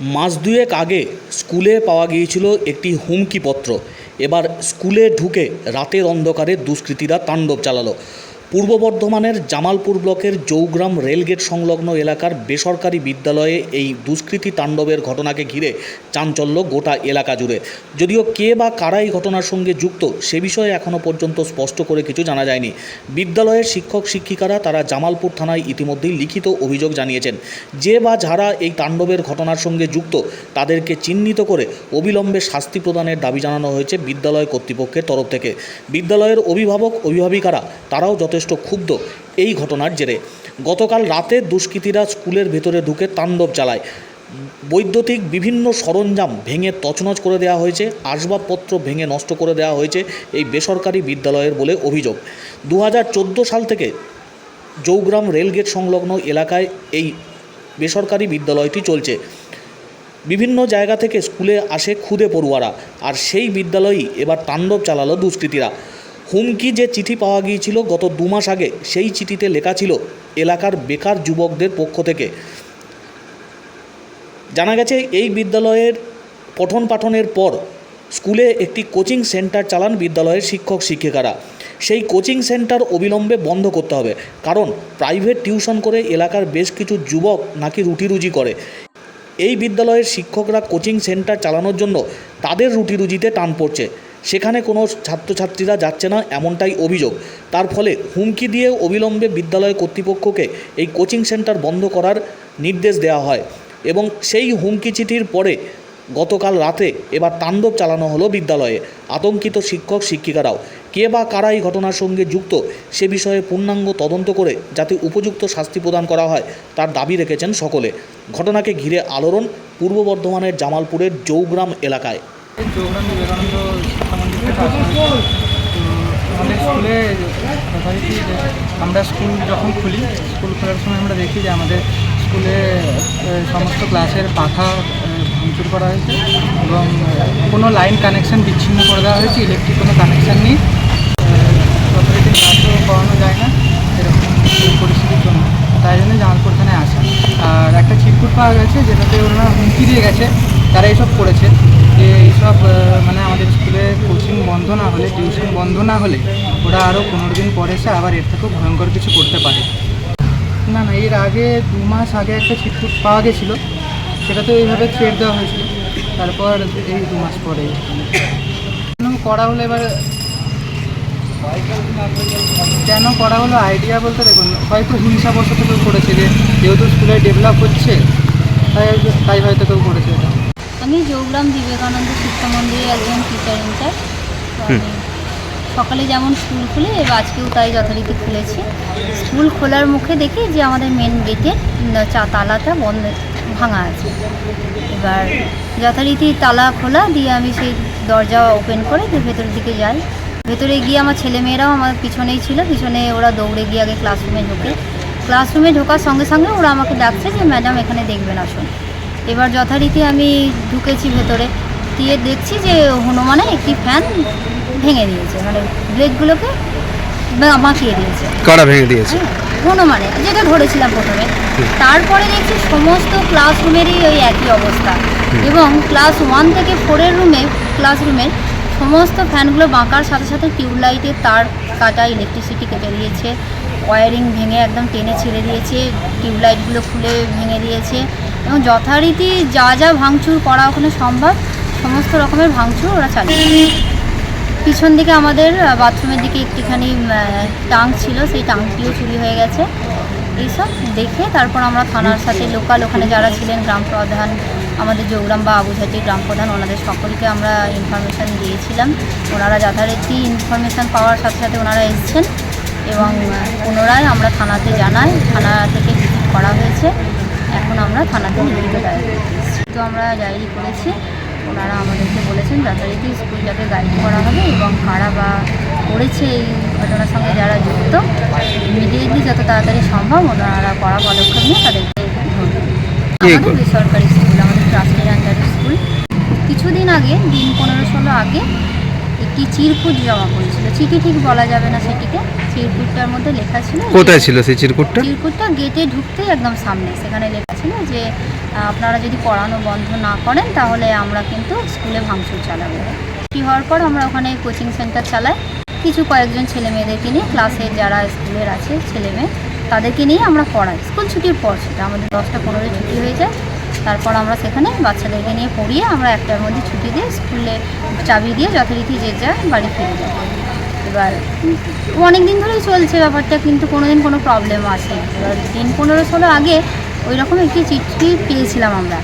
মাস দুয়েক আগে স্কুলে পাওয়া গিয়েছিল একটি হুমকি পত্র। এবার স্কুলে ঢুকে রাতের অন্ধকারে দুষ্কৃতীরা তাণ্ডব চালালো। পূর্ব বর্ধমানের জামালপুর ব্লকের জৌগ্রাম রেলগেট সংলগ্ন এলাকার বেসরকারি বিদ্যালয়ে এই দুষ্কৃতী তাণ্ডবের ঘটনাকে ঘিরে চাঞ্চল্য গোটা এলাকা জুড়ে। যদিও কে বা কারা এই ঘটনার সঙ্গে যুক্ত, সে বিষয়ে এখনও পর্যন্ত স্পষ্ট করে কিছু জানা যায়নি। বিদ্যালয়ের শিক্ষক, শিক্ষিকারা তারা জামালপুর থানায় ইতিমধ্যেই লিখিত অভিযোগ জানিয়েছেন, যে বা যারা এই তাণ্ডবের ঘটনার সঙ্গে যুক্ত, তাদেরকে চিহ্নিত করে অবিলম্বে শাস্তি প্রদানের দাবি জানানো হয়েছে বিদ্যালয় কর্তৃপক্ষের তরফ থেকে। বিদ্যালয়ের অভিভাবক, অভিভাবিকারা, তারাও যথেষ্ট ক্ষুব্ধ এই ঘটনার জেরে। গতকাল রাতে দুষ্কৃতীরা স্কুলের ভেতরে ঢুকে তাণ্ডব চালায়। বৈদ্যুতিক বিভিন্ন সরঞ্জাম ভেঙে তছনছ করে দেওয়া হয়েছে, আসবাবপত্র ভেঙে নষ্ট করে দেওয়া হয়েছে এই বেসরকারি বিদ্যালয়ের বলে অভিযোগ। দু হাজার চোদ্দ সাল থেকে জৌগ্রাম রেলগেট সংলগ্ন এলাকায় এই বেসরকারি বিদ্যালয়টি চলছে। বিভিন্ন জায়গা থেকে স্কুলে আসে খুদে পড়ুয়ারা, আর সেই বিদ্যালয়েই এবার তাণ্ডব চালালো দুষ্কৃতীরা। হুমকি যে চিঠি পাওয়া গিয়েছিল গত দু মাস আগে, সেই চিঠিতে লেখা ছিল, এলাকার বেকার যুবকদের পক্ষ থেকে। জানা গেছে, এই বিদ্যালয়ের পঠন পাঠনের পর স্কুলে একটি কোচিং সেন্টার চালান বিদ্যালয়ের শিক্ষক শিক্ষিকারা। সেই কোচিং সেন্টার অবিলম্বে বন্ধ করতে হবে, কারণ প্রাইভেট টিউশন করে এলাকার বেশ কিছু যুবক নাকি রুটি রুজি করে। এই বিদ্যালয়ের শিক্ষকরা কোচিং সেন্টার চালানোর জন্য তাদের রুটি রুজিতে টান পড়ছে। সেখানে কোনো ছাত্রছাত্রীরা যাচ্ছে না এমনটাই অভিযোগ। তার ফলে হুমকি দিয়ে অবিলম্বে বিদ্যালয় কর্তৃপক্ষকে এই কোচিং সেন্টার বন্ধ করার নির্দেশ দেওয়া হয় এবং সেই হুমকি চিঠির পরে গতকাল রাতে এবার তাণ্ডব চালানো হলো বিদ্যালয়ে। আতঙ্কিত শিক্ষক, শিক্ষিকারাও। কে বা কারা এই ঘটনার সঙ্গে যুক্ত সে বিষয়ে পূর্ণাঙ্গ তদন্ত করে যাতে উপযুক্ত শাস্তি প্রদান করা হয় তার দাবি রেখেছেন সকলে। ঘটনাকে ঘিরে আলোড়ন পূর্ব বর্ধমানের জামালপুরের জৌগ্রাম এলাকায়। আমাদের স্কুলে আমরা স্কুল যখন খুলি, স্কুল খোলার সময় আমরা দেখি যে আমাদের স্কুলে সমস্ত ক্লাসের পাখা ভাঙচুর করা হয়েছে এবং কোনো লাইন কানেকশন বিচ্ছিন্ন করে দেওয়া হয়েছে, ইলেকট্রিক কোনো কানেকশান নেই। যথারীতি ক্লাসও করানো যায় না, এরকম পরিস্থিতির জন্য। তাই জন্য জামালপুর থানায় আসা। আর একটা ছিটকুট পাওয়া গেছে, যেটাতে ওনারা হুমকি দিয়ে গেছে। তারা এইসব করেছে যে এইসব মানে আমাদের স্কুলে কোচিং বন্ধ না হলে টিউশন বন্ধ না হলে ওরা আরও পনেরো দিন পরে এসে আবার এর থেকেও ভয়ঙ্কর কিছু করতে পারে। না না, এর আগে দু মাস আগে একটা ছিটকুট পাওয়া গেছিল, সেটা তো এইভাবে ছেড়ে দেওয়া হয়েছিল। তারপর এই দু মাস পরে করা হলো এবার। কেন করা হলো? আইডিয়া বলতে দেখুন, হয়তো হিংসাবশত কেউ করেছে যে, যেহেতু স্কুলে ডেভেলপ হচ্ছে, তাই তাই হয়তো কেউ করেছে এটা। আমি জৌগ্রাম বিবেকানন্দ শিক্ষা মন্দিরে একজন টিচার ইনচার্জ আমি সকালে যেমন স্কুল খুলে এবার আজকেও তাই যথারীতি খুলেছি। স্কুল খোলার মুখে দেখি যে আমাদের মেন গেটে চা তালাটা বন্ধ ভাঙা আছে। এবার যথারীতি তালা খোলা দিয়ে আমি সেই দরজা ওপেন করে দিয়ে ভেতরের দিকে যাই। ভেতরে গিয়ে আমার ছেলেমেয়েরাও আমার পিছনেই ছিল পিছনে ওরা দৌড়ে গিয়ে আগে ক্লাসরুমে ঢোকে। ক্লাসরুমে ঢোকার সঙ্গে সঙ্গে ওরা আমাকে ডাকছে যে ম্যাডাম এখানে দেখবেন আসুন। এবার যথারীতি আমি ঢুকেছি ভেতরে। দিয়ে দেখছি যে হনুমানে একটি ফ্যান ভেঙে দিয়েছে মানে ব্লেডগুলোকে মাখিয়ে দিয়েছে। কারা ভেঙে দিয়েছে? হ্যাঁ, হনুমানে যেটা ধরেছিলাম প্রথমে। তারপরে দেখছি সমস্ত ক্লাসরুমেরই ওই একই অবস্থা। এবং ক্লাস ওয়ান থেকে ফোরের রুমে ক্লাসরুমের সমস্ত ফ্যানগুলো বাঁকার সাথে সাথে টিউবলাইটের তার কাটা ইলেকট্রিসিটি কেটে দিয়েছে। ওয়ারিং ভেঙে একদম টেনে ছেড়ে দিয়েছে। টিউবলাইটগুলো খুলে ভেঙে দিয়েছে। এবং যথারীতি যা যা ভাঙচুর করা ওখানে সম্ভব, সমস্ত রকমের ভাঙচুর ওরা চালিয়েছে পিছন দিকে আমাদের বাথরুমের দিকে একটিখানি টাঙ্ক ছিল, সেই টাঙ্কটিও চুরি হয়ে গেছে। এইসব দেখে তারপর আমরা থানার সাথে লোকাল ওখানে যারা ছিলেন, গ্রাম প্রধান, আমাদের জৌগ্রাম বা আবুঝাটি গ্রাম প্রধান, ওনাদের সকলকে আমরা ইনফরমেশান দিয়েছিলাম। ওনারা যথারীতি ইনফরমেশান পাওয়ার সাথে সাথে ওনারা এসছেন এবং পুনরায় আমরা থানাতে জানাই। থানা থেকে ভিজিট করা হয়েছে। এখন আমরা থানাতে লিখিত ডায়েরি করতে তো আমরা ডায়েরি করেছি ওনারা আমাদেরকে বলেছেন যথারীতি স্কুলটাকে গাইড করা হবে এবং কারা বা করেছে এই ঘটনার সঙ্গে যারা যুক্ত ইমিডিয়েটলি যত তাড়াতাড়ি সম্ভব ওনারা কড়া পদক্ষেপ নিয়ে তাদেরকে আমাদের বেসরকারি স্কুল আমাদের ট্রাস্টের আন্ডারের স্কুল। কিছুদিন আগে দিন পনেরো ষোলো আগে একটি চিরকুট জমা করেছিল চিঠি ঠিক বলা যাবে না সেটিকে। চিরকুটটার মধ্যে লেখা ছিল কোথায় ছিল সেই চিরকুটটা? চিরকুটটা গেটে ঢুকতেই একদম সামনে। সেখানে লেখা ছিল যে আপনারা যদি পড়ানো বন্ধ না করেন তাহলে আমরা কিন্তু স্কুলে ভাঙচুর চালাবো। ছুটি হওয়ার পর আমরা ওখানে কোচিং সেন্টার চালাই। কিছু কয়েকজন ছেলে মেয়েদেরকে নিয়ে ক্লাসের যারা স্কুলের আছে ছেলে মেয়ে তাদেরকে নিয়ে আমরা পড়াই। স্কুল ছুটির পর সেটা আমাদের দশটা পনেরো ছুটি হয়ে যায়। তারপর আমরা সেখানে বাচ্চাদেরকে নিয়ে পড়িয়ে আমরা একটার মধ্যে ছুটি দিয়ে স্কুলে চাবি দিয়ে যথারীতি যে যা বাড়ি ফিরে যাই এবার অনেক দিন ধরেই চলছে ব্যাপারটা, কিন্তু কোনো দিন কোনো প্রবলেম আসে এবার দিন পনেরো ষোলো আগে ওই রকম একটি চিঠি পেয়েছিলাম আমরা।